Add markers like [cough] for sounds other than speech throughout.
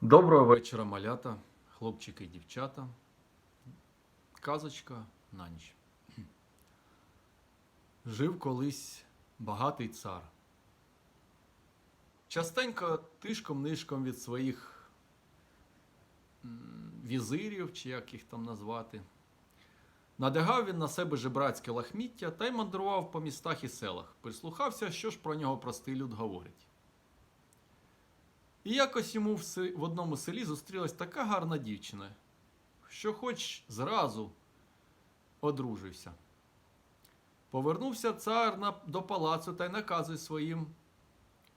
Доброго вечора, малята, хлопчики і дівчата. Казочка на ніч. Жив колись багатий цар. Частенько тишком-нишком від своїх візирів, чи як їх там назвати, надягав він на себе жебрацьке лахміття та й мандрував по містах і селах, прислухався, що ж про нього простий люд говорить. І якось йому в, одному селі зустрілась така гарна дівчина, що хоч зразу одружився. Повернувся цар на, до палацу та й наказує своїм,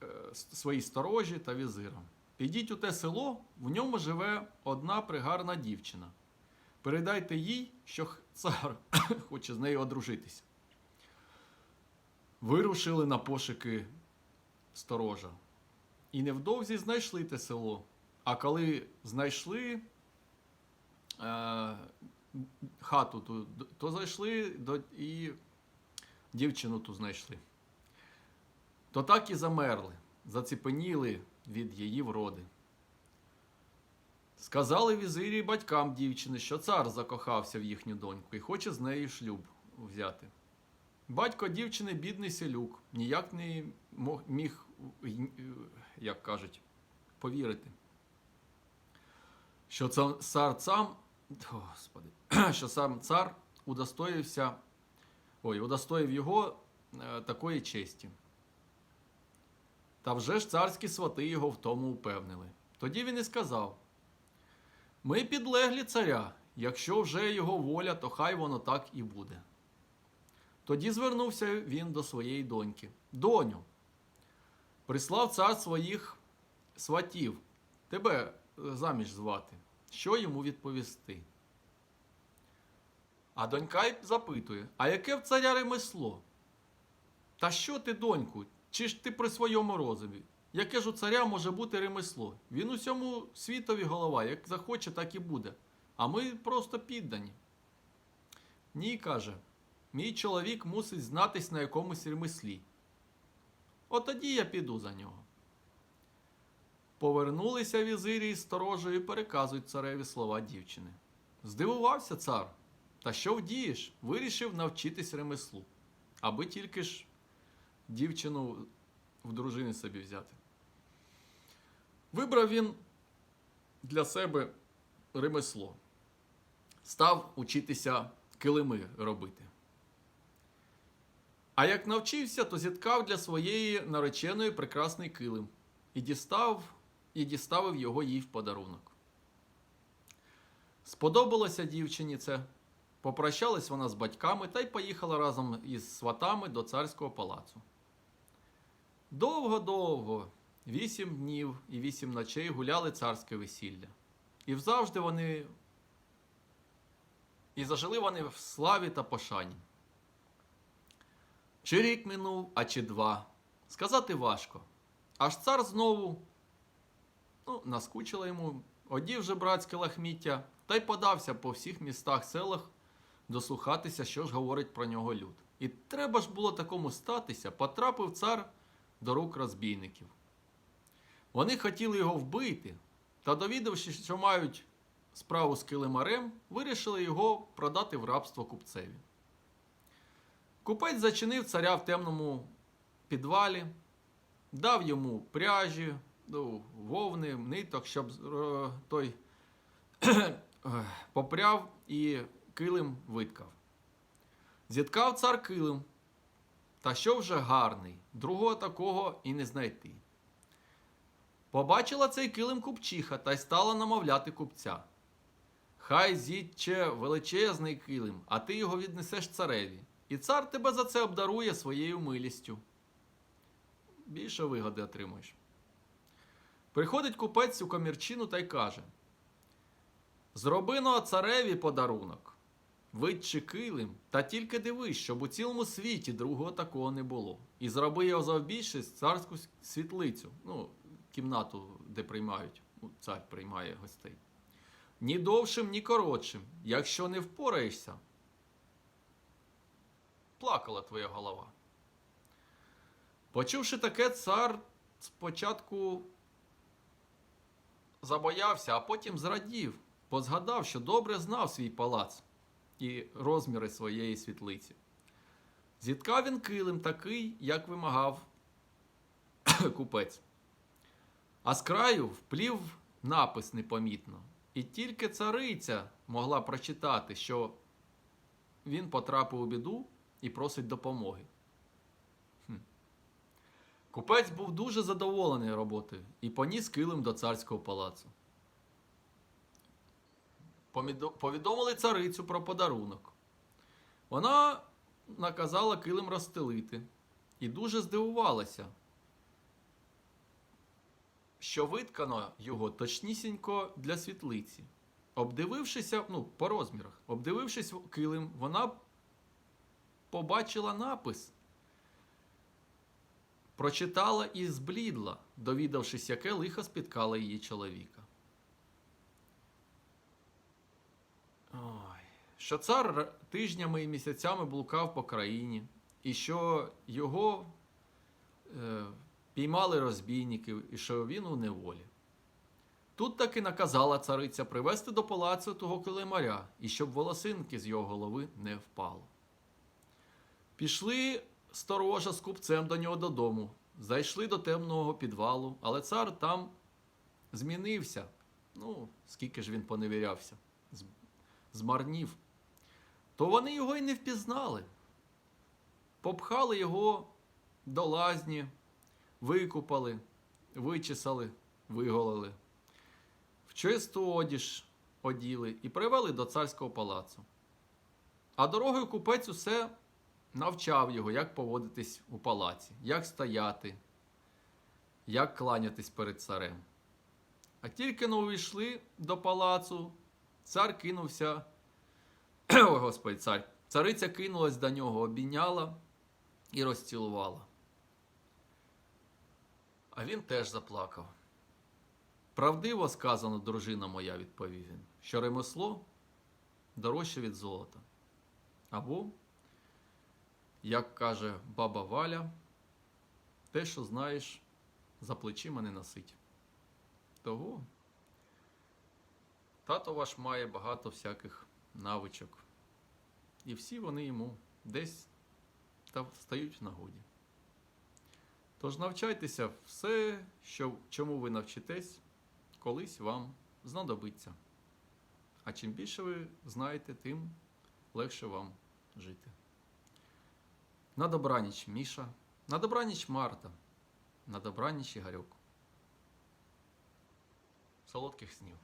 е, своїй сторожі та візирам. Підіть у те село, в ньому живе одна пригарна дівчина. Передайте їй, що цар [coughs] хоче з нею одружитися. Вирушили на пошуки сторожа. І невдовзі знайшли те село. А коли знайшли е, хату, ту, то зайшли до, і дівчину ту знайшли. То так і замерли, заціпеніли від її вроди. Сказали візирі батькам дівчини, що цар закохався в їхню доньку і хоче з нею шлюб взяти. Батько дівчини бідний селюк, ніяк не міг, як кажуть, повірити. Що цар сам, Господи, [clears throat] що сам цар удостоївся, ой, удостоїв його е, такої честі. Та вже ж царські свати його в тому упевнили. Тоді він і сказав: Ми підлеглі царя, якщо вже його воля, то хай воно так і буде. Тоді звернувся він до своєї доньки. Доню, прислав цар своїх сватів, тебе е, заміж звати. Що йому відповісти? А донька й запитує: А яке в царя ремесло? Та що ти, доньку? Чи ж ти при своєму розумі? Яке ж у царя може бути ремесло? Він усьому світові голова, як захоче, так і буде. А ми просто піддані. Ні, каже, мій чоловік мусить знатись на якомусь ремеслі. От тоді я піду за нього. Повернулися візирі із сторожею і переказують цареві слова дівчини. Здивувався цар. Та що вдієш? Вирішив навчитись ремеслу, аби тільки ж дівчину в дружини собі взяти. Вибрав він для себе ремесло. Став учитися килими робити. А як навчився, то зіткав для своєї нареченої прекрасний килим і дістав, і діставив його їй в подарунок. Сподобалося дівчині це. Попрощалась вона з батьками та й поїхала разом із сватами до царського палацу. Довго-довго, вісім днів і вісім ночей гуляли царське весілля. І завжди вони. І зажили вони в славі та пошані. Чи рік минув, а чи два. Сказати важко. Аж цар знову ну, наскучило йому, одів же братське лахміття та й подався по всіх містах, селах дослухатися, що ж говорить про нього люд. І треба ж було такому статися, потрапив цар до рук розбійників. Вони хотіли його вбити, та довідавшись, що мають справу з килимарем, вирішили його продати в рабство купцеві. Купець зачинив царя в темному підвалі, дав йому пряжі, ну, вовни, ниток, щоб е, той [clears throat] попряв і килим виткав. Зіткав цар килим, та що вже гарний, другого такого і не знайти. Побачила цей килим купчиха та й стала намовляти купця. Хай зітче величезний килим, а ти його віднесеш цареві, і цар тебе за це обдарує своєю милістю. Більше вигоди отримаєш. Приходить купець у комірчину та й каже: Зроби но цареві подарунок. Витчи килим, та тільки дивись, щоб у цілому світі другого такого не було. І зроби його завбільшість царську світлицю, ну, кімнату, де приймають, ну, цар приймає гостей. Ні довшим, ні коротшим. Якщо не впораєшся, плакала твоя голова. Почувши таке, цар спочатку забоявся, а потім зрадів, бо згадав, що добре знав свій палац і розміри своєї світлиці. Зіткав він килим такий, як вимагав [coughs] купець. А з краю вплів напис непомітно. І тільки цариця могла прочитати, що він потрапив у біду і просить допомоги. Хм. Купець був дуже задоволений роботою і поніс килим до царського палацу. Повідомили царицю про подарунок. Вона наказала килим розстелити і дуже здивувалася, що виткано його точнісінько для світлиці. Обдивившися, ну, по розмірах, обдивившись килим, вона побачила напис. Прочитала і зблідла, довідавшись, яке лихо спіткало її чоловіка. Ой. Що цар тижнями і місяцями блукав по країні, і що його е, піймали розбійників, і що він у неволі. Тут таки наказала цариця привести до палацу того килимаря, і щоб волосинки з його голови не впало. Пішли сторожа з купцем до нього додому, зайшли до темного підвалу, але цар там змінився. Ну, скільки ж він поневірявся, змарнів. То вони його й не впізнали. Попхали його до лазні, викупали, вичесали, виголили, в чисту одіж оділи і привели до царського палацу. А дорогою купець усе навчав його, як поводитись у палаці, як стояти, як кланятись перед царем. А тільки но увійшли до палацу, цар кинувся. [clears throat] Ой, Господи, цар. Цариця кинулась до нього, обійняла і розцілувала. А він теж заплакав. Правдиво сказано, дружина моя, відповів він, що ремесло дорожче від золота. Або, як каже баба Валя, те, що знаєш, за плечима не носить. Того тато ваш має багато всяких навичок. І всі вони йому десь та стають в нагоді. Тож навчайтеся все, що, чому ви навчитесь, колись вам знадобиться. А чим більше ви знаєте, тим легше вам жити. На добраніч Міша, на добраніч Марта, на добраніч Ігорюк. Солодких снів.